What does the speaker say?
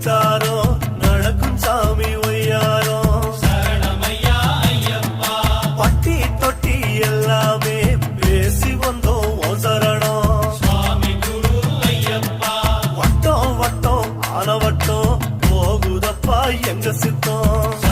சித்தாரோ நடக்கும் சாமி ஒய்யாரோ. பட்டி தொட்டி எல்லாமே பேசி வந்தோம் ஓ வட்டம் வட்டம் ஆனவட்டம் போகுதப்பா எங்க சித்தம்.